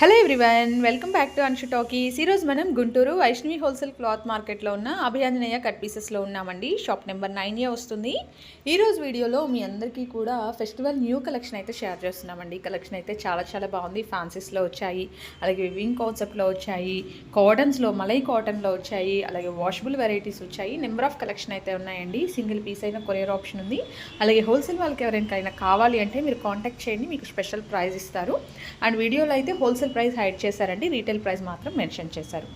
Hello everyone welcome back to Anshu talkies ఈరోజు మనం Guntur Vaishnavi wholesale cloth మార్కెట్లో ఉన్న అభియాంజనేయ కట్ పీసెస్లో ఉన్నామండి. షాప్ నెంబర్ నైన్ ఏ వస్తుంది. ఈరోజు వీడియోలో మీ అందరికీ కూడా ఫెస్టివల్ న్యూ కలెక్షన్ అయితే షేర్ చేస్తున్నామండి. కలెక్షన్ అయితే చాలా చాలా బాగుంది. ఫ్యాన్సీస్లో వచ్చాయి అలాగే వివింగ్ కాన్సెప్ట్లో వచ్చాయి కాటన్స్లో మలై కాటన్లో వచ్చాయి అలాగే వాషబుల్ వెరైటీస్ వచ్చాయి. నెంబర్ ఆఫ్ కలెక్షన్ అయితే ఉన్నాయండి. సింగిల్ పీస్ అయిన కొరియర్ ఆప్షన్ ఉంది. అలాగే హోల్సేల్ వాళ్ళకి ఎవరికైనా కావాలి అంటే మీరు కాంటాక్ట్ చేయండి. మీకు స్పెషల్ ప్రైస్ ఇస్తారు. అండ్ వీడియోలో అయితే హోల్సేల్ ప్రైస్ హైడ్ చేశారండి. రీటైల్ ప్రైస్ మాత్రం మెన్షన్ చేశారు.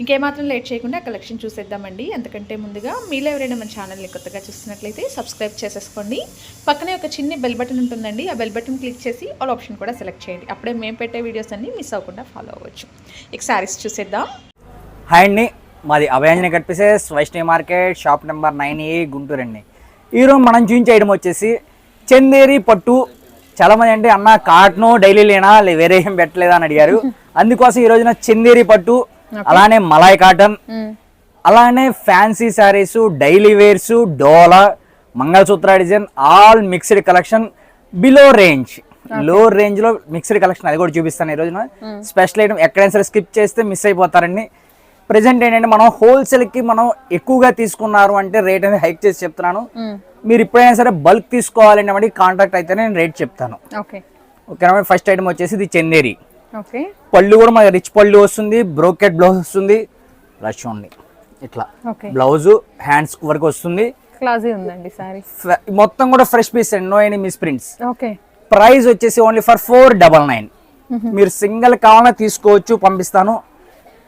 ఇంకేమాత్రం లేట్ చేయకుండా కలెక్షన్ చూసేద్దామండి. ఎందుకంటే ముందుగా మీలో ఎవరైనా మన ఛానల్ని కొత్తగా చూస్తున్నట్లయితే సబ్స్క్రైబ్ చేసేసుకోండి. పక్కనే ఒక చిన్న బెల్ బటన్ ఉంటుందండి. ఆ బెల్ బటన్ క్లిక్ చేసి ఆల్ ఆప్షన్ కూడా సెలెక్ట్ చేయండి. అప్పుడే మేము పెట్టే వీడియోస్ అన్ని మిస్ అవ్వకుండా ఫాలో అవ్వచ్చు. ఇక సారీస్ చూసేద్దాం. హాయ్ అండి. మాది Abhayanjani cut pieces Vaishnavi market shop number nine A Guntur అండి ఈరోజు మనం చూపించే ఐటమ్ వచ్చేసి చందేరి పట్టు చాలా మంది అంటే అన్న కాటను డైలీ లేనా? వేరే ఏం పెట్టలేదా? అని అడిగారు. అందుకోసం ఈ రోజున చందేరి పట్టు అలానే మలాయ్ కాటన్ అలానే fancy saris daily wears Dola mangalsutra design all mixed collection below రేంజ్లో రేంజ్లో మిక్స్డ్ కలెక్షన్ అది కూడా చూపిస్తాను ఈ రోజున. స్పెషల్ ఐటమ్ ఎక్కడైనా సరే స్కిప్ చేస్తే మిస్ అయిపోతారండి. ప్రజెంట్ ఏంటంటే మనం హోల్సేల్కి మనం ఎక్కువగా తీసుకున్నారు అంటే రేట్ అనేది హైక్ చేసి చెప్తున్నాను. మీరు ఎప్పుడైనా సరే బల్క్ తీసుకోవాలంటే మరి కాంటాక్ట్ అయితే నేను రేట్ చెప్తాను. ఓకే. ఓకేనా ఫస్ట్ ఐటమ్ వచ్చేసి ఇది చందేరి ఓకే. పళ్ళు కూడా మన రిచ్ పళ్ళు వస్తుంది బ్రోకెట్ బ్లౌజ్ వస్తుంది. ఇలా చూడండి ఇట్లా. ఓకే. బ్లౌజ్ హ్యాండ్స్ వరకు వస్తుంది. మొత్తం కూడా ఫ్రెష్ పీస్ అండి. No any miss prints okay. Price వచ్చేసి only for four double nine మీరు సింగిల్ కావాలన్నా తీసుకోవచ్చు పంపిస్తాను.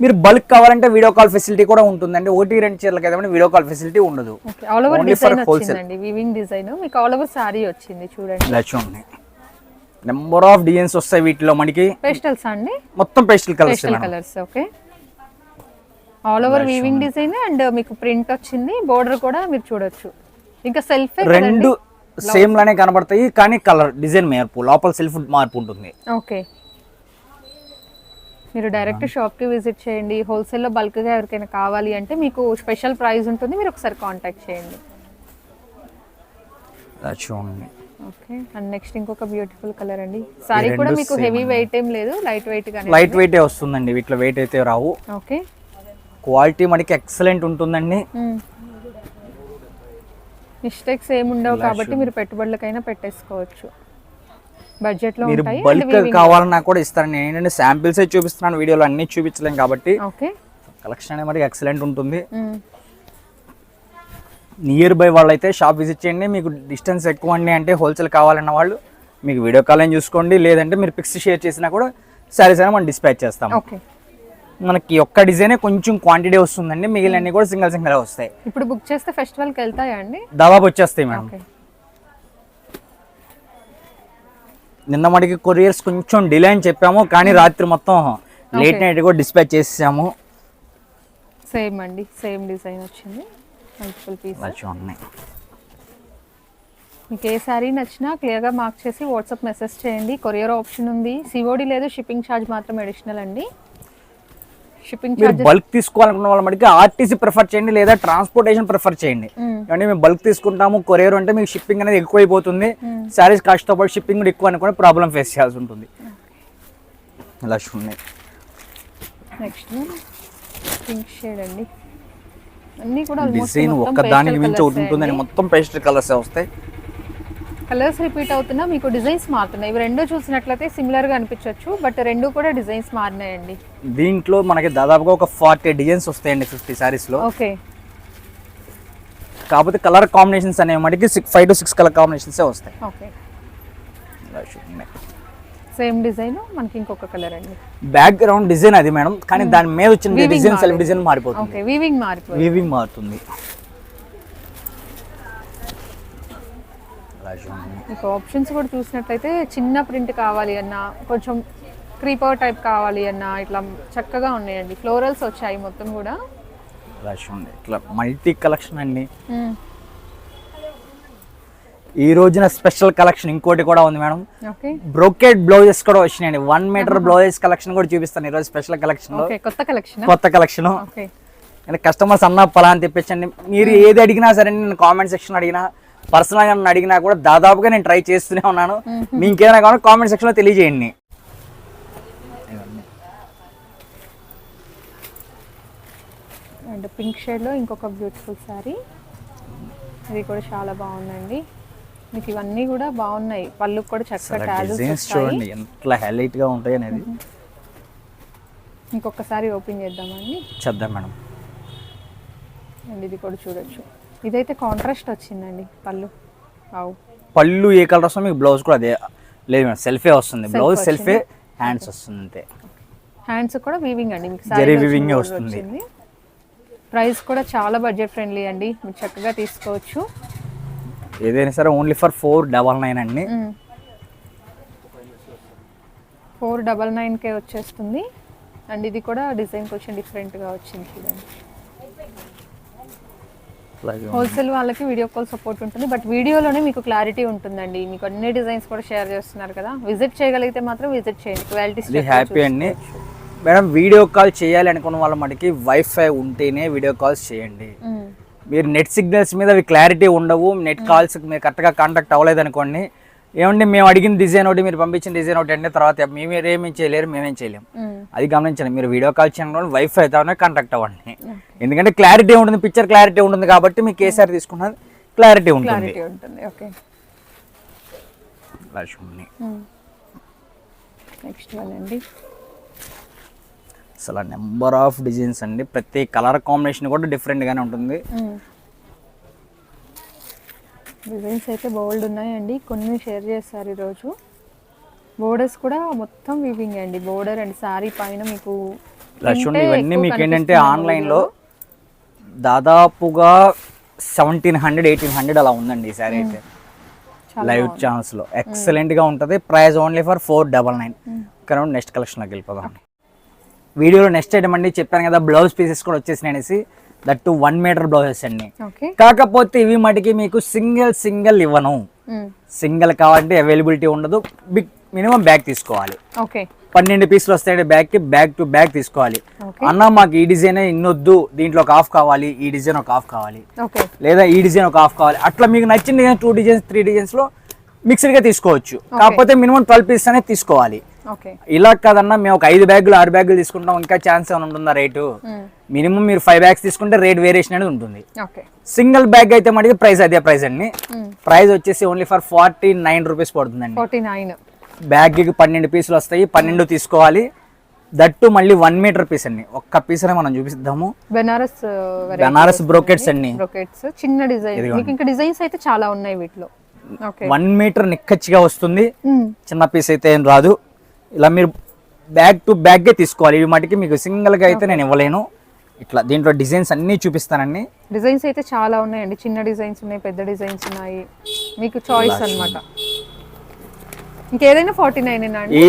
మీరు బల్క్ కావాలంటే వీడియో కాల్ ఫెసిలిటీ కూడా ఉంటుందండి. ఓటీ రెండు చీరలకి అయితే వీడియో కాల్ ఫెసిలిటీ ఉండదు. All over design. వచ్చిందండి. వివింగ్ డిజైన్ మీకు ఆల్ ఓవర్ సారీ వచ్చింది చూడండి. చూడండి. నెంబర్ ఆఫ్ డిజైన్స్ వస్తాయి వీటిలో మనకి. పేస్టల్స్ అండి? మొత్తం pastel colours colours okay all over weaving design and మీకు ప్రింట్ వచ్చింది. బోర్డర్ కూడా మీరు చూడొచ్చు. ఇంకా సెల్ఫ్ రెండు సేమ్ లానే కనబడతాయి కానీ కలర్ డిజైన్ మార్పు లోపల సెల్ఫ్ మార్పు ఉంటుంది. ఓకే మీరు డైరెక్ట్ షాప్కి విజిట్ చేయండి. హోల్సేల్లో బల్క్గా ఎవరికైనా కావాలి అంటే మీకు స్పెషల్ ప్రైస్ ఉంటుంది. మీరు ఒకసారి కాంటాక్ట్ చేయండి. చూడండి ఓకే అండ్ నెక్స్ట్ ఇంకొక బ్యూటిఫుల్ కలర్ అండి. సారీ కూడా మీకు హెవీ వెయిట్ ఏం లేదు. లైట్ వెయిట్ గానే లైట్ వెయిట్ వస్తుందండి. వీటిలో వెయిట్ అయితే రావు. ఓకే క్వాలిటీ మనకి ఎక్సలెంట్ ఉంటుందండి. మిస్టేక్స్ ఏమి ఉండవు కాబట్టి మీరు పెట్టుబడులకైనా పెట్టేసుకోవచ్చు. బడ్జెట్లో మీరు ఉంటాయి బల్క్ కావాలన్నా కూడా ఇస్తాను నేను ఏంటంటే శాంపిల్స్ చూపిస్తున్నాను వీడియోలో అన్ని చూపించలేం కాబట్టి. కలెక్షన్ అనేది మరి ఎక్సలెంట్ ఉంటుంది. నియర్ బై వాళ్ళు అయితే షాప్ విజిట్ చేయండి. మీకు డిస్టెన్స్ ఎక్కువ అండి అంటే హోల్సేల్ కావాలన్న వాళ్ళు మీకు వీడియో కాల్ అయినా చూసుకోండి. లేదంటే మీరు పిక్స్ షేర్ చేసినా కూడా సారీస్ అయినా మనం డిస్పాచ్ చేస్తాం మనకి ఒక్క డిజైనే కొంచెం క్వాంటిటీ వస్తుందండి. మిగిలినన్ని కూడా సింగిల్ సింగిల్ వస్తాయి. ఇప్పుడు బుక్ చేస్తే ఫెస్టివల్కి వెళ్తాయా అండి? దాదాపు వచ్చేస్తాయి మేడం ఓకే నిన్న మనకి కొరియర్స్ కొంచెం డిలే అని చెప్పాము కానీ రాత్రి మొత్తం లేట్ నైట్ కూడా డిస్పాచ్ చేసాము సేమ్ అండి సేమ్ డిజైన్ వచ్చింది. మల్టిపుల్ పీస్ చూడండి మీకు ఏ శారీ నచ్చినా క్లియర్గా మార్క్ చేసి వాట్సాప్ మెసేజ్ చేయండి. కొరియర్ ఆప్షన్ ఉంది. సిఓడి లేదు షిప్పింగ్ ఛార్జ్ మాత్రం అడిషనల్ అండి. మీరు బల్క్ తీసుకోవాలనుకున్న వాళ్ళ మటుకు ఆర్టీసీ ప్రిఫర్ చేయండి లేదా ట్రాన్స్పోర్టేషన్ ప్రిఫర్ చేయండి. అంటే మేము బల్క్ తీసుకుంటాము కొరియర్ అంటే మీకు షిప్పింగ్ అనేది ఎక్కువైపోతుంది. శారీస్ కాస్ట్తో పాటు షిప్పింగ్ కూడా ఎక్కువ అనుకుని ప్రాబ్లం ఫేస్ చేయాల్సి ఉంటుంది. ఇలా చూడండి నెక్స్ట్ పింక్ షేడ్ అండి. అన్నీ కూడా ఆల్మోస్ట్ డిజైన్ ఒక్క దానికి మించి ఒకటి ఉంటుందని మొత్తం పేస్టల్ కలర్స్ వస్తాయి. కలర్స్ రిపీట్ అవుతున్నా మీకు డిజైన్స్ మారుతున్నాయి. ఇవి రెండు చూసినట్లయితే సిమిలర్గా అనిపించవచ్చు బట్ రెండు కూడా డిజైన్స్ మారినాయండి. దీంట్లో మనకి దాదాపుగా ఒక ఫార్టీ డిజైన్స్ వస్తాయండి ఫిఫ్టీ శారీస్లో ఓకే. కాకపోతే కలర్ కాంబినేషన్స్ అనేవి మనకి six five to six colour కాంబినేషన్సే వస్తాయి. ఓకే. సేమ్ డిజైన్ మనకి ఇంకొక కలర్ అండి. బ్యాక్గ్రౌండ్ డిజైన్ అది మేడం కానీ దాని మీద వచ్చిన డిజైన్ సెల్ఫ్. డిజైన్ మారిపోతుంది. ఓకే వీవింగ్ మారిపోయింది. వీవింగ్ మారుతుంది. మీకు ఆప్షన్స్ కూడా చూసినట్లయితే చిన్న ప్రింట్ కావాలి అన్నా కొంచెం క్రీపర్ టైప్ కావాలి అన్నా ఇట్లా చక్కగా ఉన్నాయండి. ఫ్లోరల్స్ వచ్చాయి మొత్తం కూడా. ఇలా చూడండి ఇట్లా మల్టీ కలెక్షన్ అండి. ఈ రోజున స్పెషల్ కలెక్షన్ ఇంకోటి కూడా ఉంది మేడం. ఓకే. బ్రోకెట్ బ్లౌజెస్ కూడా వచ్చినాయండి. వన్ మీటర్ బ్లౌజెస్ కలెక్షన్ కూడా చూపిస్తాను ఈరోజు స్పెషల్ కలెక్షన్ కొత్త కలెక్షన్ కొత్త కలెక్షన్ కస్టమర్స్ అన్న పలా అని తెప్పించండి. మీరు ఏది అడిగినా సరే నేను కామెంట్ సెక్షన్ అడిగినా పర్సనల్గా నన్ను అడిగినా కూడా దాదాపుగా నేను ట్రై చేస్తూనే ఉన్నాను. మీ ఇంకేమైనా కావాలి కామెంట్ సెక్షన్లో తెలియజేయండి. అండ్ పింక్ షేడ్లో ఇంకొక బ్యూటిఫుల్ శారీ. ఇది కూడా చాలా బాగుందండి. మీకు ఇవన్నీ కూడా బాగున్నాయి. పళ్ళు కూడా చక్కగా చూడండి ఎంత ఉంటాయి అనేది. ఇంకొకసారి ఓపెన్ చేద్దామండి. చేద్దాం మేడం. అండ్ ఇది కూడా చూడొచ్చు. ఇదైతే కాంట్రాస్ట్ వచ్చిందండి పళ్ళు. అవు పళ్ళు ఏ కలర్ వస్తుందో మీకు బ్లౌజ్ కూడా అదే లేదు మేడం సెల్ఫే వస్తుంది. బ్లౌజ్? సెల్ఫే హ్యాండ్స్ వస్తుంది అంతే. హ్యాండ్స్ కూడా వీవింగ్ అండి మీకు జరీ బ్లౌజ్ వస్తుంది. ప్రైస్ కూడా చాలా బడ్జెట్ ఫ్రెండ్లీ అండి మీరు చక్కగా తీసుకోవచ్చు. ఏదైనా సరే only for four double nine అండి. ఫోర్ డబల్ నైన్కే వచ్చేస్తుంది. అండ్ ఇది కూడా డిజైన్ కొంచెం డిఫరెంట్గా వచ్చింది చూడండి. హోల్సేల్ వాళ్ళకి వీడియో కాల్ సపోర్ట్ ఉంటుంది. బట్ వీడియోలోనే మీకు క్లారిటీ ఉంటుందండి. మీకు అన్ని డిజైన్స్ కూడా షేర్ చేస్తున్నారు కదా. విజిట్ చేయగలిగితే మాత్రం విజిట్ చేయండి. క్వాలిటీ హ్యాపీ అండి. మేడం వీడియో కాల్ చేయాలి అనుకున్న వాళ్ళ మటుకి వైఫై ఉంటేనే వీడియో కాల్స్ చేయండి. మీరు నెట్ సిగ్నల్స్ మీద అవి క్లారిటీ ఉండవు. నెట్ కాల్స్ మీరు కరెక్ట్గా కాంటాక్ట్ అవ్వలేదు అనుకోండి ఏమండి మేము అడిగిన డిజైన్ ఒకటి మీరు పంపించిన డిజైన్ ఒకటి అంటే తర్వాత మేము ఏమేం చేయలేరు మేమేం చేయలేం. అది గమనించండి మీరు వీడియో కాల్ చేయడం వైఫై అయితే కాంటాక్ట్ అవ్వండి. ఎందుకంటే క్లారిటీ ఉంటుంది పిక్చర్ క్లారిటీ ఉంటుంది కాబట్టి మీకు ఏ సారి తీసుకున్నది క్లారిటీ ఉంటుంది. లక్ష్మి నెక్స్ట్ వన్ అండి. అసలు నెంబర్ ఆఫ్ డిజైన్స్ అండి ప్రతి కలర్ కాంబినేషన్ కూడా డిఫరెంట్గానే ఉంటుంది. డిజైన్స్ అయితే బోల్డ్ ఉన్నాయండి. కొన్ని షేర్ చేస్తారు ఈరోజు. బోర్డర్స్ కూడా మొత్తం వీవింగ్ అండి. బోర్డర్ అండ్ సారీ పైన మీకు చూడండి ఇవన్నీ మీకు ఏంటంటే ఆన్లైన్లో దాదాపుగా సెవెంటీన్ హండ్రెడ్ ఎయిటీన్ హండ్రెడ్ అలా ఉందండి ఈ సారీ అయితే. లైవ్ ఛాన్స్లో ఎక్సలెంట్గా ఉంటుంది. Price only for four double nine ఇక్కడ నెక్స్ట్ కలెక్షన్లోకి వెళ్ళిపోదాం. వీడియోలో నెక్స్ట్ ఐటమ్ అండి చెప్పాను కదా బ్లౌజ్ పీసెస్ కూడా వచ్చేసినాయి అనేసి. That two one metre blouses అండి కాకపోతే ఇవి మటుకి మీకు సింగిల్ సింగిల్ ఇవ్వను. సింగిల్ కావాలంటే అవైలబిలిటీ ఉండదు. బిగ్ మినిమం బ్యాగ్ తీసుకోవాలి. పన్నెండు పీసులు వస్తాయి బ్యాగ్కి బ్యాగ్ టు బ్యాగ్ తీసుకోవాలి. అన్న మాకు ఈ డిజైన్ ఇన్నొద్దు. దీంట్లో ఒక హాఫ్ కావాలి ఈ డిజైన్ ఒక హాఫ్ కావాలి. లేదా ఈ డిజైన్ ఒక హాఫ్ కావాలి. అట్లా మీకు నచ్చిన డిజైన్ టూ డిజైన్స్ త్రీ డిజైన్స్లో మిక్స్డ్గా తీసుకోవచ్చు. కాకపోతే మినిమం ట్వెల్వ్ పీసెస్ అనేది తీసుకోవాలి. ఇలా కాదన్నా మేము ఒక ఐదు బ్యాగులు ఆరు బ్యాగులు తీసుకుంటాం ఇంకా ఛాన్స్ ఏమైనా ఉంటుందా రేటు? మినిమం మీరు ఫైవ్ బ్యాగ్స్ తీసుకుంటే రేట్ వేరియేషన్ అనేది ఉంటుంది. సింగిల్ బ్యాగ్ అయితే మటుకు ప్రైస్ అదే ప్రైస్ అండి. ప్రైస్ వచ్చేసి only for forty nine rupees పడుతుందండి బ్యాగ్కి పన్నెండు పీసులు వస్తాయి. పన్నెండు తీసుకోవాలి. దట్టు మళ్ళీ వన్ మీటర్ పీస్ అండి. ఒక్క పీస్ అనే మనం చూపిద్దాము. బెనారస్ బనారస్ బ్రోకెట్స్ అండి. బ్రోకెట్స్ చిన్న డిజైన్ ఇంకా డిజైన్స్ అయితే చాలా ఉన్నాయి వీటిలో. వన్ మీటర్ నిక్కచ్చిగా వస్తుంది. చిన్న పీస్ అయితే ఏం రాదు. ఇలా మీరు బ్యాగ్ టు బ్యాగ్గే తీసుకోవాలి. ఇవి మటుకి మీకు సింగిల్గా అయితే నేను ఇవ్వలేను. ఇట్లా దీంట్లో డిజైన్స్ అన్నీ చూపిస్తానండి. డిజైన్స్ అయితే చాలా ఉన్నాయండి. చిన్న డిజైన్స్ ఉన్నాయి పెద్ద డిజైన్స్ ఉన్నాయి. మీకు చాయిస్ అన్నమాట. ఇంకేదైనా ఫార్టీ నైన్ ఏ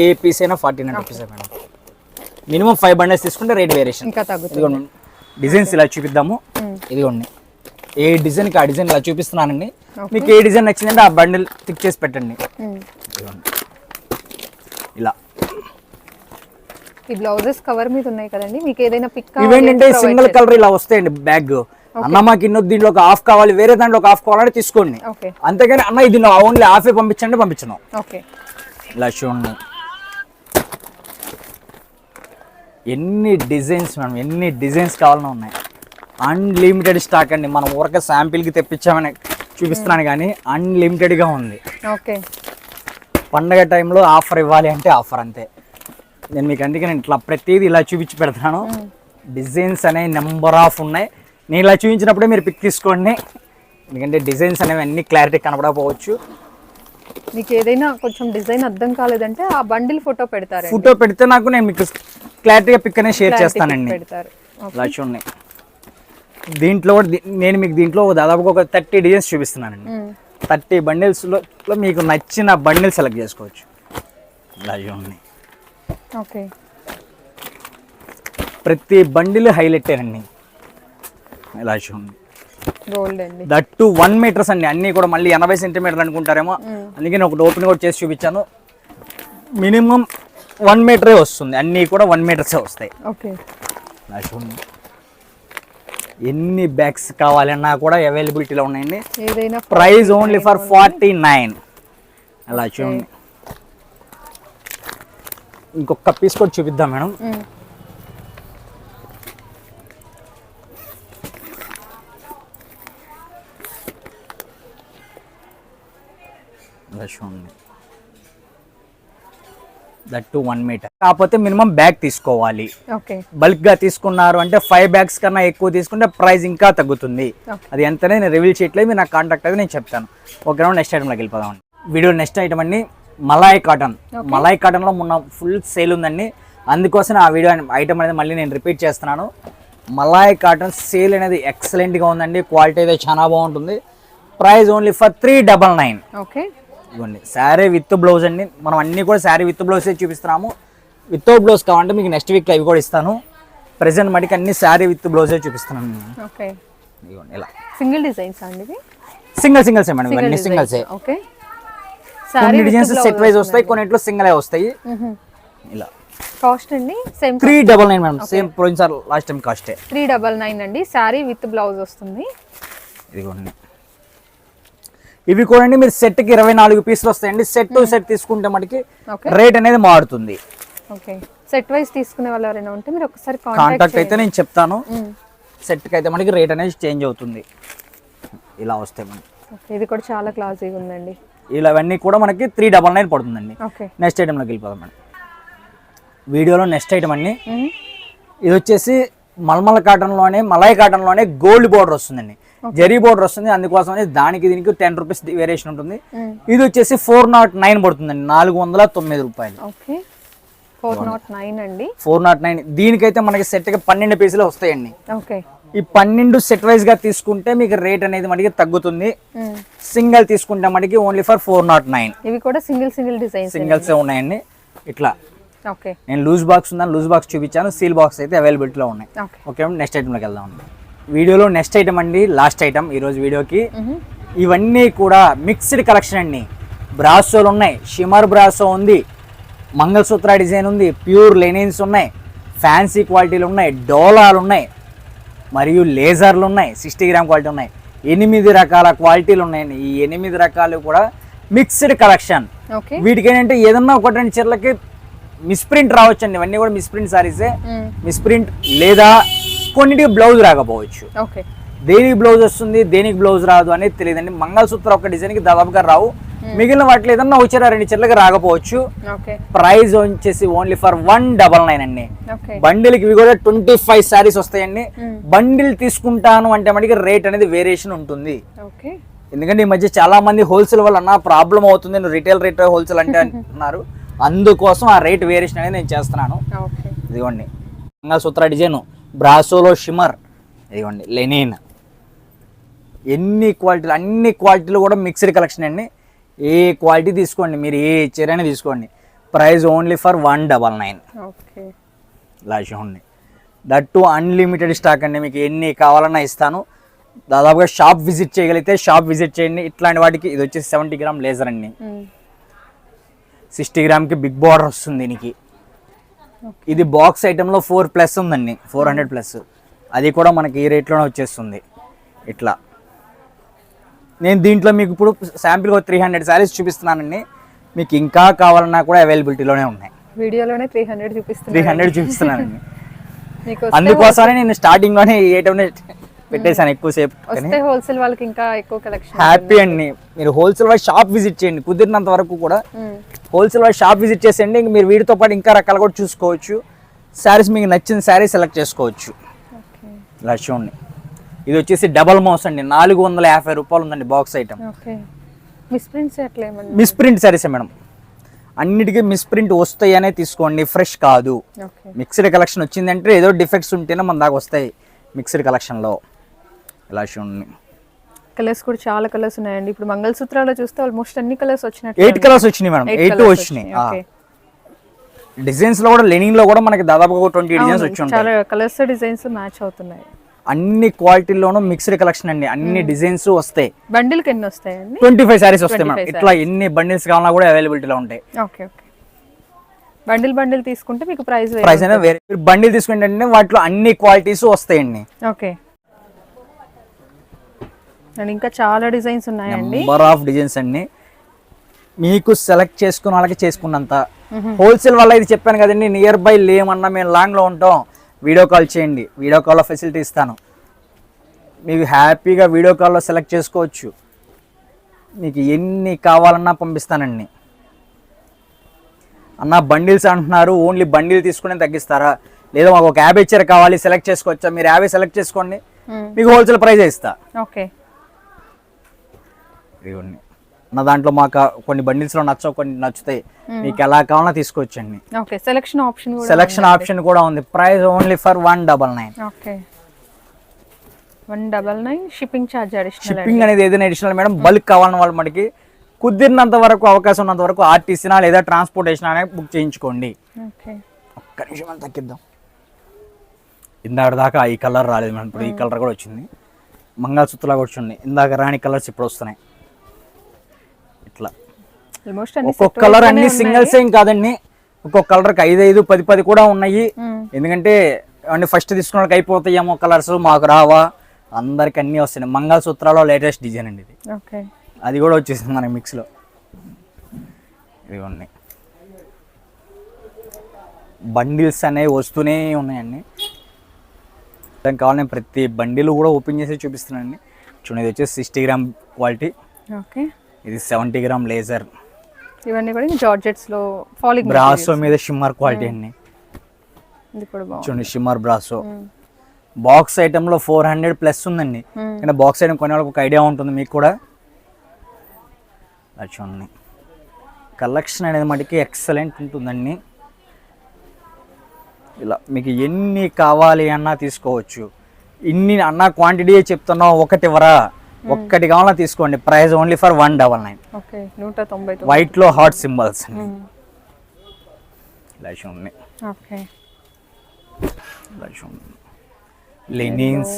ఏ పీస్ అయినా forty nine rupees madam. Minimum five bundles తీసుకుంటే రేట్ వేరియేషన్. ఇంకా తగ్గుతుంది. డిజైన్స్ ఇలా చూపిద్దాము. ఇదిగోండి. ఏ డిజైన్కి ఆ డిజైన్ ఇలా చూపిస్తున్నానండి. మీకు ఏ డిజైన్ నచ్చిందంటే ఆ బండిల్ టిక్ చేసి పెట్టండి. ఇదిగోండి. ఇలా. ఈ బ్లౌజెస్ కవర్ మీద ఉన్నాయి కదండి మీకు ఏదైనా పిక్ ఇవేంటంటే సింగిల్ కలర్ ఇలా వస్తాయండి బ్యాగ్. అన్న మాకు ఇన్నో దీంట్లో ఒక హాఫ్ కావాలి వేరే దాంట్లో ఒక హాఫ్ కావాలంటే తీసుకోండి. అంతేగాని అన్న ఇది ఓన్లీ హాఫే పంపించండి పంపించను. ఓకే. ఇలా చూడండి. ఎన్ని డిజైన్స్ మేడం ఎన్ని డిజైన్స్ కావాలన్నా ఉన్నాయి. అన్లిమిటెడ్ స్టాక్ అండి. మనం ఊరక శాంపిల్కి తెప్పించామని చూపిస్తున్నాను కానీ అన్లిమిటెడ్గా ఉంది. ఓకే. పండగ టైంలో ఆఫర్ ఇవ్వాలి అంటే ఆఫర్ అంతే. నేను మీకు అందుకే నేను ఇట్లా ప్రతిదీ ఇలా చూపించి పెడతాను డిజైన్స్ అనేవి నెంబర్ ఆఫ్ ఉన్నాయి. నేను ఇలా చూపించినప్పుడే మీరు పిక్ తీసుకోండి. ఎందుకంటే డిజైన్స్ అనేవి అన్ని క్లారిటీ కనపడకపోవచ్చు మీకు ఏదైనా కొంచెం డిజైన్ అర్థం కాలేదంటే ఆ బండిల్ ఫోటో పెడతారు ఫోటో పెడితే నాకు నేను మీకు క్లారిటీగా పిక్ అనేది షేర్ చేస్తానండి పెడతారు. ఇలా చూడండి. దీంట్లో నేను మీకు దీంట్లో దాదాపుగా ఒక థర్టీ డిజైన్స్ చూపిస్తున్నానండి. థర్టీ బండిల్స్లో మీకు నచ్చిన బండిల్ సెలెక్ట్ చేసుకోవచ్చు. ఓకే. ప్రతి బండిల్ హైలైట్ అండి. ఇలా చూడండి దట్ టు వన్ మీటర్స్ అండి. అన్నీ కూడా మళ్ళీ ఎనభై సెంటీమీటర్ అనుకుంటారేమో. అందుకే నేను ఒకటి ఓపెన్ కూడా చేసి చూపించాను. మినిమం వన్ మీటరే వస్తుంది. అన్నీ కూడా వన్ మీటర్సే వస్తాయి. ఓకే. ఇలా చూడండి ఎన్ని బ్యాగ్స్ కావాలన్నా కూడా అవైలబిలిటీలో ఉన్నాయండి. ఏదైనా price only for forty nine అలా చూడండి. ఇంకొక పీస్ కూడా చూపిద్దాం మేడం. ఇలా చూడండి. That two one metre. కాకపోతే మినిమం బ్యాగ్ తీసుకోవాలి. ఓకే. బల్క్గా తీసుకున్నారు అంటే ఫైవ్ బ్యాగ్స్ కన్నా ఎక్కువ తీసుకుంటే ప్రైస్ ఇంకా తగ్గుతుంది. అది ఎంతనే నేను రివీల్ చేయట్లేదు మీరు నాకు కాంటాక్ట్ అయితే నేను చెప్తాను. ఒక రౌండ్ నెక్స్ట్ ఐటమ్లోకి వెళ్ళిపోదాం వీడియో నెక్స్ట్ ఐటమ్ అండి మలాయ్ కాటన్ మలాయ్ కాటన్లో మొన్న ఫుల్ సేల్ ఉందండి. అందుకోసం ఆ వీడియో ఐటమ్ అనేది మళ్ళీ నేను రిపీట్ చేస్తున్నాను. మలాయ్ కాటన్ సేల్ అనేది ఎక్సలెంట్గా ఉందండి. క్వాలిటీ అయితే చాలా బాగుంటుంది. Price only for three double nine okay. ఇవ్వండి. శారీ విత్ బ్లౌజ్ అండి. మనం అన్ని కూడా శారీ విత్ బ్లౌజ్ చూపిస్తున్నాము. విత్ బ్లౌజ్ కావాలంటే మీకు నెక్స్ట్ వీక్ అవి కూడా ఇస్తాను. ప్రెసెంట్ మటుకు అన్ని శారీ విత్ బ్లౌజే చూపిస్తున్నాను. ఓకే. ఇదిగోండి ఇలా. సింగిల్ డిజైన్స్ అండి సింగిల్ సింగిల్సే మేడం ఇవన్నీ సింగిల్సే ఓకే కొన్ని డిజైన్స్ సెట్ వైజ్ వస్తాయి కొన్నిట్లో సింగిల్ వస్తాయి. ఇలా. కాస్ట్ అండి? Same three double nine madam same పోయిన సార్ లాస్ట్ టైం కాస్టే త్రీ డబల్ నైన్ అండి. శారీ విత్ బ్లౌజ్ వస్తుంది. ఇదిగోండి. ఇవి కూడా అండి మీరు సెట్కి ఇరవై నాలుగు పీసులు వస్తాయండి. సెట్ టు సెట్ తీసుకుంటే మనకి. రేట్ అనేది మారుతుంది. ఓకే సెట్ వైజ్ తీసుకునే వాళ్ళు ఎవరైనా ఉంటే మీరు ఒకసారి కాంటాక్ట్ అయితే నేను చెప్తాను. సెట్కి అయితే మనకి రేట్ అనేది చేంజ్ అవుతుంది. ఇలా వస్తాయి మనకి. ఇది కూడా చాలా క్లాసీగా ఉందండి. ఇలా అవన్నీ కూడా మనకి త్రీ డబల్ నైన్ పడుతుందండి. నెక్స్ట్ ఐటెంలోకి వెళ్ళిపోదాం మేడం వీడియోలో నెక్స్ట్ ఐటమ్ అండి. ఇది వచ్చేసి మల్మల కాటన్లోనే మలాయ్ కాటన్లోనే గోల్డ్ బోర్డర్ వస్తుందండి. జరీ బోర్డర్ వస్తుంది అందుకోసమని దానికి దీనికి టెన్ రూపీస్ వేరియేషన్ ఉంటుంది. ఇది వచ్చేసి ఫోర్ నాట్ నైన్ పడుతుందండి నాలుగు వందల తొమ్మిది రూపాయలు. ఓకే ఫోర్ నాట్ నైన్ అండి. ఫోర్ నాట్ నైన్ దీనికైతే మనకి సెట్కి పన్నెండు పీసులు వస్తాయండి. ఈ పన్నెండు సెట్ వైజ్గా తీసుకుంటే మీకు రేట్ అనేది మనకి తగ్గుతుంది. సింగిల్ తీసుకుంటే మనకి only for four nought nine ఇవి కూడా సింగిల్ సింగిల్ డిజైన్స్ సింగిల్స్ ఉన్నాయండి. ఇట్లా. ఓకే నేను లూజ్ బాక్స్ ఉందని లూజ్ బాక్స్ చూపించాను. సీల్ బాక్స్ అయితే అవైలబిలిటీలో ఉన్నాయి. ఓకే ఓకే నెక్స్ట్ ఐటమ్లోకి వెళ్దాం వీడియోలో నెక్స్ట్ ఐటమ్ అండి లాస్ట్ ఐటమ్ ఈరోజు వీడియోకి. ఇవన్నీ కూడా మిక్స్డ్ కలెక్షన్ అండి. బ్రాసోలు ఉన్నాయి షిమర్ బ్రాసో ఉంది మంగళసూత్ర డిజైన్ ఉంది ప్యూర్ లెనిన్స్ ఉన్నాయి ఫ్యాన్సీ క్వాలిటీలు ఉన్నాయి డోలాలు ఉన్నాయి మరియు లేజర్లు ఉన్నాయి సిక్స్టీ గ్రామ్ క్వాలిటీ ఉన్నాయి. ఎనిమిది రకాల క్వాలిటీలు ఉన్నాయండి. ఈ ఎనిమిది రకాలు కూడా మిక్స్డ్ కలెక్షన్ వీటికి ఏంటంటే ఏదన్నా ఒకటి రెండు చీరలకి మిస్ప్రింట్ రావచ్చండి. ఇవన్నీ కూడా మిస్ప్రింట్ సారీసే మిస్ప్రింట్ లేదా కొన్నిటికి బ్లౌజ్ రాకపోవచ్చు. దేనికి బ్లౌజ్ వస్తుంది దేనికి బ్లౌజ్ రాదు అనేది తెలియదండి. మంగళసూత్ర ఒక డిజైన్కి దాదాపుగా రావు. మిగిలిన వాటిలో ఏదన్నా వచ్చారా రెండు చీరలకి రాకపోవచ్చు. ప్రైస్ వచ్చేసి only for one double nine అండి. బండిల్కి ఇవి కూడా ట్వంటీ ఫైవ్ శారీస్ వస్తాయండి బండిల్ తీసుకుంటాను అంటే మనకి రేట్ అనేది వేరియేషన్ ఉంటుంది. ఎందుకంటే ఈ మధ్య చాలా మంది హోల్సేల్ వల్ల అన్న ప్రాబ్లం అవుతుంది నువ్వు రిటైల్ రేట్ హోల్సేల్ అంటే అంటున్నారు. అందుకోసం ఆ రేట్ వేరియేషన్ అనేది నేను చేస్తున్నాను. ఇదిగోండి. మంగళసూత్ర డిజైన్ బ్రాసోలో షిమర్ ఇదిగోండి లెనిన్. ఎన్ని క్వాలిటీలు అన్ని క్వాలిటీలు కూడా మిక్స్డ్ కలెక్షన్ అండి. ఏ క్వాలిటీ తీసుకోండి మీరు ఏ చీరైనా తీసుకోండి. Price only for one double nine. Okay. ఇలా చూడండి దట్ టు అన్లిమిటెడ్ స్టాక్ అండి మీకు ఎన్ని కావాలన్నా ఇస్తాను. దాదాపుగా షాప్ విజిట్ చేయగలిగితే షాప్ విజిట్ చేయండి. ఇట్లాంటి వాటికి ఇది వచ్చేసి సెవెంటీ గ్రామ్ లేజర్ అండి. సిక్స్టీ గ్రామ్కి బిగ్ బార్డర్ వస్తుంది దీనికి. ఇది బాక్స్ ఐటెంలో ఫోర్ ప్లస్ ఉందండి. Four hundred plus. అది కూడా మనకి ఈ రేట్లోనే వచ్చేస్తుంది. ఇట్లా. నేను దీంట్లో మీకు ఇప్పుడు శాంపిల్గా త్రీ హండ్రెడ్ శారీస్ చూపిస్తున్నానండి. మీకు ఇంకా కావాలన్నా కూడా అవైలబిలిటీలోనే ఉన్నాయి. వీడియోలోనే త్రీ హండ్రెడ్ త్రీ చూపిస్తున్నారు హండ్రెడ్ చూపిస్తున్నానండి. అందుకోసమే నేను స్టార్టింగ్లోనే ఈ ఐటమ్ పెట్టేశాను ఎక్కువసేపు కానీ వస్తే హోల్సేల్ వాళ్ళకి ఇంకా ఎక్కువ కలెక్షన్ హ్యాపీ అండి. మీరు హోల్సేల్ వైజ్ షాప్ విజిట్ చేయండి కుదిరినంత వరకు కూడా. హోల్సేల్ వైజ్ షాప్ విజిట్ చేసేయండి ఇంక మీరు వీటితో పాటు ఇంకా రకాలు కూడా చూసుకోవచ్చు. శారీస్ మీకు నచ్చిన శారీ సెలెక్ట్ చేసుకోవచ్చు. ఇలా చూడండి. ఇది వచ్చేసి డబల్ మౌస్ అండి. నాలుగు వందల యాభై రూపాయలు ఉందండి బాక్స్ ఐటమ్ మిస్ ప్రింట్ శారీసే మేడం? అన్నిటికీ మిస్ ప్రింట్ వస్తాయనే తీసుకోండి ఫ్రెష్ కాదు. మిక్స్డ్ కలెక్షన్ వచ్చిందంటే ఏదో డిఫెక్ట్స్ ఉంటేనే మన దాకా వస్తాయి మిక్స్డ్ కలెక్షన్లో చూడండి కలర్స్ కూడా చాలా కలర్స్ ఉన్నాయండి. ఇప్పుడు మంగళసూత్రాలో చూస్తే ఆల్మోస్ట్ అన్ని కలర్స్ వచ్చినట్టు ఎయిట్ కలర్స్ వచ్చినాయి మేడం. ఎయిట్ వచ్చినాయి. ఓకే డిజైన్స్లో కూడా లెనింగ్లో కూడా మనకి దాదాపుగా ట్వంటీ డిజైన్స్ వచ్చి ఉంటాయి. చాలా కలర్స్ డిజైన్స్ మ్యాచ్ అవుతున్నాయి. అన్ని క్వాలిటీల్లోనూ మిక్స్డ్ కలెక్షన్ అండి. అన్ని డిజైన్స్ వస్తాయి. బండిల్కి ఎన్ని వస్తాయండి ట్వంటీ ఫైవ్ సారీస్ వస్తాయి మేడం. ఇట్లా ఎన్ని బండిల్స్ కావాలన్నా కూడా అవైలబిలిటీలో ఉంటాయి. ఓకే ఓకే బండిల్ బండిల్ తీసుకుంటే మీకు ప్రైస్ ప్రైస్ అనేది వేరే. బండిల్ తీసుకుంటే వాటిలో అన్ని క్వాలిటీస్ వస్తాయండి. ఓకే అండ్ ఇంకా చాలా డిజైన్స్ ఉన్నాయండి. నెంబర్ ఆఫ్ డిజైన్స్ అండి. మీకు సెలెక్ట్ చేసుకున్న వాళ్ళకి చేసుకున్నంత. హోల్సేల్ వల్ల ఇది చెప్పాను కదండి నియర్ బై లేమన్నా మేము లాంగ్లో ఉంటాం. వీడియో కాల్ చేయండి. వీడియో కాల్లో ఫెసిలిటీ ఇస్తాను. మీకు హ్యాపీగా వీడియో కాల్లో సెలెక్ట్ చేసుకోవచ్చు. మీకు ఎన్ని కావాలన్నా పంపిస్తానండి. అన్న బండిల్స్ అంటున్నారు. ఓన్లీ బండిల్ తీసుకుని తగ్గిస్తారా? లేదా మాకు ఒక యాభై చీర కావాలి సెలెక్ట్ చేసుకోవచ్చా? మీరు యాభై సెలెక్ట్ చేసుకోండి. మీకు హోల్సేల్ ప్రైస్ ఇస్తా. ఓకే ఇదిగోండి నా దాంట్లో మాకు కొన్ని బండిల్స్లో నచ్చవు కొన్ని నచ్చుతాయి. మీకు ఎలా కావాలన్నా తీసుకోవచ్చండి ఓకే సెలక్షన్ ఆప్షన్ కూడా సెలక్షన్ ఆప్షన్ కూడా ఉంది. Price only for one double nine okay. One double nine shipping charge additional shipping అనేది ఏదైనా అడిషనల్ మేడం? బల్క్ కావాలని వాళ్ళు మనకి కుదిరినంత వరకు అవకాశం ఉన్నంత వరకు ఆర్టీసీనా లేదా ట్రాన్స్పోర్టేషన్ అనేది బుక్ చేయించుకోండి. ఒక్క నిమిషం అని తగ్గిద్దాం. ఇందాక దాకా ఈ కలర్ రాలేదు మేడం. ఇప్పుడు ఈ కలర్ కూడా వచ్చింది. మంగళసూత్రలాగా వచ్చింది. ఇందాక రాని కలర్స్ ఇప్పుడు వస్తున్నాయి. అన్ని ఒక్కొక్క కలర్ అన్ని సింగిల్స్ ఏం కాదండి. ఒక్కొక్క కలర్కి ఐదు ఐదు పది పది కూడా ఉన్నాయి. ఎందుకంటే అన్ని ఫస్ట్ తీసుకున్న అయిపోతాయేమో కలర్స్ మాకు రావా. అందరికి అన్నీ వస్తున్నాయి మంగళసూత్రాలో లేటెస్ట్ డిజైన్ అండి ఇది. అది కూడా వచ్చేసింది మన మిక్స్లో ఇదిగోండి బండిల్స్ అనేవి వస్తూనే ఉన్నాయండి. దానికి కావాలని ప్రతి బండిల్ కూడా ఓపెన్ చేసి చూపిస్తున్నానండి. చూడండి ఇది వచ్చేసి సిక్స్టీ గ్రామ్ క్వాలిటీ ఓకే. ఇది సెవెంటీ గ్రామ్ లేజర్ ఇవన్నీ కూడా జార్జెట్స్లో ఫాలింగ్ బ్రాసో మీద షిమ్మర్ క్వాలిటీ అండి ఇది కూడా బాగుంది. చూడండి షిమ్మర్ బ్రాసో బాక్స్ ఐటెంలో ఫోర్ హండ్రెడ్ ప్లస్ ఉందండి. కానీ బాక్స్ ఐటమ్ కొనే వాళ్ళకి ఒక ఐడియా ఉంటుంది మీకు కూడా. చూడండి. కలెక్షన్ అనేది మటుకి ఎక్సలెంట్ ఉంటుందండి. ఇలా మీకు ఎన్ని కావాలి అన్నా తీసుకోవచ్చు. ఇన్ని అన్న క్వాంటిటీ చెప్తున్నావు ఒకటి ఇవ్వరా? ఒక్కటి కావాలన్నా తీసుకోండి. Price only for one double nine. నూట తొంభై తొమ్మిది. వైట్లో హాట్ సింబల్స్ లెనిన్స్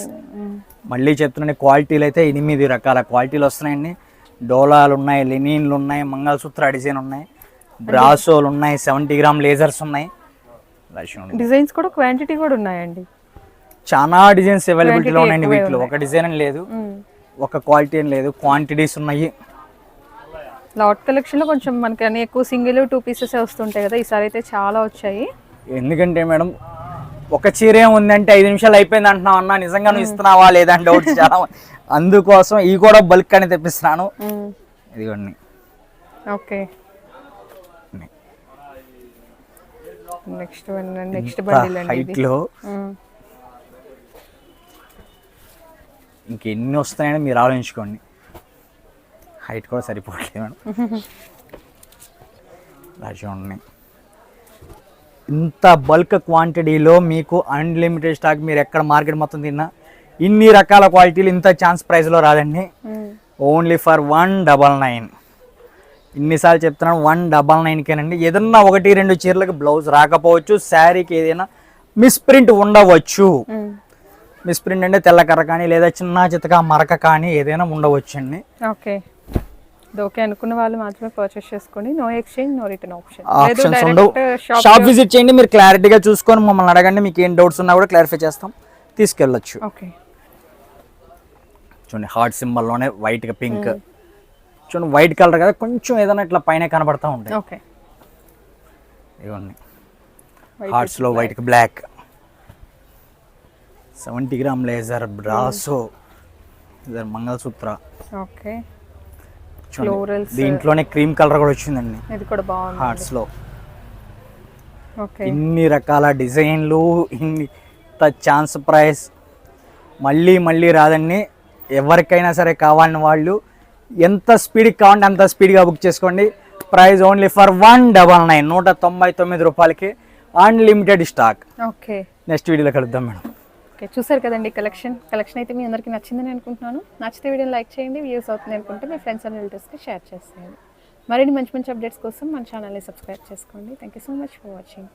మళ్ళీ చెప్తున్నాను క్వాలిటీలు అయితే ఎనిమిది రకాల క్వాలిటీలు వస్తున్నాయండి. డోలాలు ఉన్నాయి లెనిన్లు ఉన్నాయి మంగళసూత్ర డిజైన్ ఉన్నాయి. బ్రాసోలు ఉన్నాయి సెవెంటీ గ్రామ్ లేజర్స్ ఉన్నాయి. డిజైన్స్ కూడా క్వాంటిటీ కూడా ఉన్నాయండి. చాలా డిజైన్స్ అవైలబిలిటీలో ఉన్నాయండి వీటిలో. ఒక డిజైన్ లేదు. ఒక క్వాలిటీ అని లేదు. క్వాంటిటీస్ ఉన్నాయి. లాట్ కలెక్షన్లో కొంచెం మనకి అన్ని ఎక్కువ సింగిల్ టూ పీసెస్ వస్తుంటాయి కదా. ఈసారి అయితే చాలా వచ్చాయి. ఎందుకంటే మేడం ఒక చీర ఉందంటే ఐదు నిమిషాలు అయిపోయింది అంటున్నావు అన్న నిజంగా నువ్వు ఇస్తున్నావా లేదా అని డౌట్స్ చాలా. అందుకోసం ఈ కూడా బల్క్ అని తెప్పిస్తున్నాను. ఇదిగోండి. Okay. Next one next bundle హైట్లో మ్మ్. ఇంకెన్ని వస్తాయని మీరు ఆలోచించుకోండి. హైట్ కూడా సరిపోవట్లేదు మేడం. ఇలా చూడండి ఇంత బల్క్ క్వాంటిటీలో మీకు అన్లిమిటెడ్ స్టాక్ మీరు ఎక్కడ మార్కెట్ మొత్తం తిన్నా ఇన్ని రకాల క్వాలిటీలు ఇంత ఛాన్స్ ప్రైస్లో రాదండి. Only for one double nine ఇన్నిసార్లు చెప్తున్నాను వన్ డబల్ నైన్కేనండి ఏదన్నా ఒకటి రెండు చీరలకు బ్లౌజ్ రాకపోవచ్చు శారీకి ఏదైనా మిస్ప్రింట్ ఉండవచ్చు. మిస్ప్రింట్ అంటే తెల్లకర్ర కానీ లేదా చిన్న చితక మరక కానీ ఏదైనా ఉండవచ్చండి. ఓకే. ఓకే అనుకున్న వాళ్ళు మాత్రమే పర్చేస్ చేసుకోండి no exchange no return option options ఉండవు. షాప్ విజిట్ చేయండి మీరు క్లారిటీగా చూసుకొని మమ్మల్ని అడగండి మీకు ఏం డౌట్స్ ఉన్నా కూడా క్లారిఫై చేస్తాం తీసుకెళ్ళొచ్చు. ఓకే. చూడండి హార్ట్ సింబల్లోనే వైట్గా పింక్ చూడండి వైట్ కలర్ కదా కొంచెం ఏదైనా ఇట్లా పైన కనబడతా ఉంటాయి. ఓకే. ఇవన్నీ హార్ట్స్లో వైట్కి black seventy gram laser brasso. Mangalsutra. Okay. దీంట్లోనే క్రీమ్ కలర్ కూడా వచ్చిందండి. ఇది కూడా బాగుంది. హార్ట్స్లో. ఓకే. ఇన్ని రకాల డిజైన్లు ఇన్ని ఛాన్స్ ప్రైస్. మళ్ళీ మళ్ళీ రాదండి. ఎవరికైనా సరే కావాలని వాళ్ళు ఎంత స్పీడ్కి కావాలంటే అంత స్పీడ్గా బుక్ చేసుకోండి. Price only for one double nine నూట తొంభై తొమ్మిది రూపాయలకి అన్లిమిటెడ్ స్టాక్. ఓకే. నెక్స్ట్ వీడియోలో కలుద్దాం మేడం. ఓకే చూసారు కదండి కలెక్షన్ కలెక్షన్ అయితే మీ అందరికీ నచ్చిందని అనుకుంటున్నాను. నచ్చితే వీడియో లైక్ చేయండి వ్యూస్ అవుతుంది అనుకుంటే మీ ఫ్రెండ్స్ అండ్ రిలేటివ్స్కి షేర్ చేసేయండి. మరిన్ని మంచి మంచి అప్డేట్స్ కోసం మన ఛానల్ని సబ్స్క్రైబ్ చేసుకోండి. Thank you so much for watching